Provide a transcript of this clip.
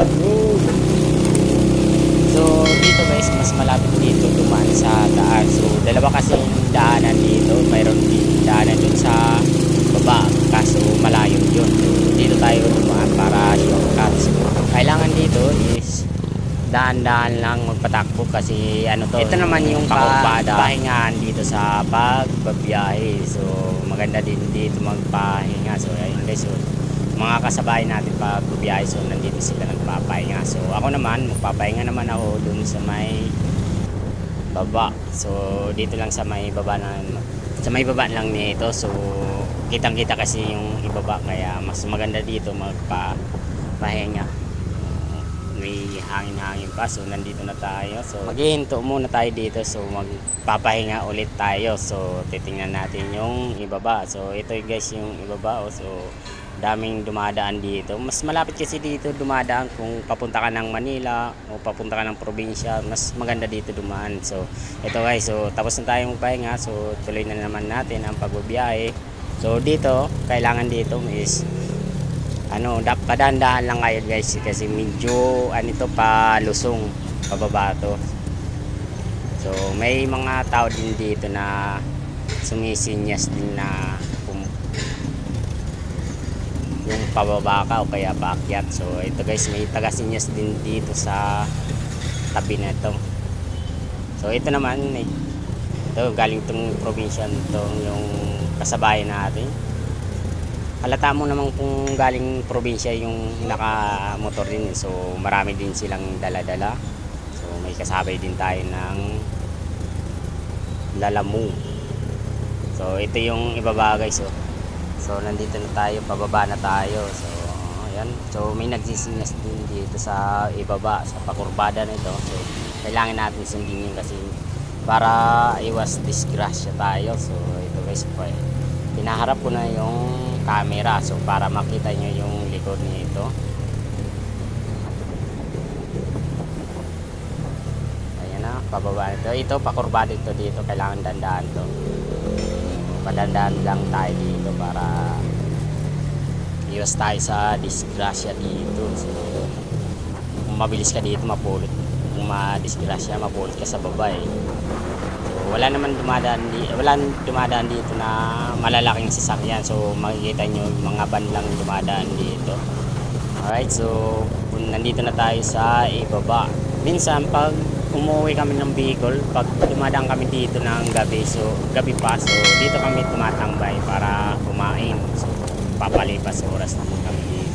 sa road. So dito guys, mas malapit dito dumaan sa daan. So dalawa kasi yung daanan dito. Mayroon din daanan dun sa baba. Kaso malayo yun. So dito tayo dumaan para shortcut. So kailangan dito is daan-daan lang magpatakbo kasi ano to ito naman yung pakurbada pahingaan dito sa pagbabiyahe so maganda din dito magpahinga so ayun guys so mga kasabay natin pag biyahe so nandito sila nagpapahinga so ako naman magpapahinga naman ako dun sa may baba. So dito lang sa may baba na sa may baba lang nito so kitang kita kasi yung ibaba. Kaya mas maganda dito magpapahinga. May hangin-hangin pa. So nandito na tayo. So maghihinto muna tayo dito. So magpapahinga ulit tayo. So titingnan natin yung ibaba. So ito guys yung ibaba. Oh. so daming dumadaan dito. Mas malapit kasi dito dumadaan kung papunta ka ng Manila o papunta ka ng probinsya mas maganda dito dumaan. So ito guys so tapos na tayong magpahinga. So tuloy na naman natin ang pagbabiyahe so dito kailangan dito is ano, dap padandahan lang kayo guys kasi medyo ano to palusong pababa to. So may mga tao din dito na sumisinyas din na yung pababa ka o kaya paakyat. So ito guys may taga-sinyas din dito sa tabi na to. So ito naman eh, ito galing tong probinsya to yung kasabayan natin halata mo naman kung galing probinsya yung naka-motor din. eh. So, marami din silang dala-dala. So, may kasabay din tayo ng lalamu. So, ito yung ibaba guys. Oh. So, nandito na tayo. Pababa na tayo. So, ayan. So, may nagsisinyas din dito sa ibaba, sa pakurbada nito. So, kailangan natin sundin yun kasi para iwas disgrasya tayo. So, ito guys po eh. Pinaharap ko na yung camera so para makita nyo yung likod nito ayan na pababa nito ito pakurbado ito dito kailangan dandaan to padandaan lang tayo dito para iwas tayo sa disgrasya dito so kung mabilis ka dito mapulot kung madisgrasya mapulot ka sa baba eh So, wala naman dumadaan di, wala dumadaan dito na malalaking sasakyan. So makikita nyo yung mga van lang dumadaan dito. Alright, so nandito na tayo sa ibaba. Minsan pag umuwi kami ng Bicol, pag dumadaan kami dito ng gabi, so gabi pa, so dito kami tumatambay para kumain. So papalipas oras naman kami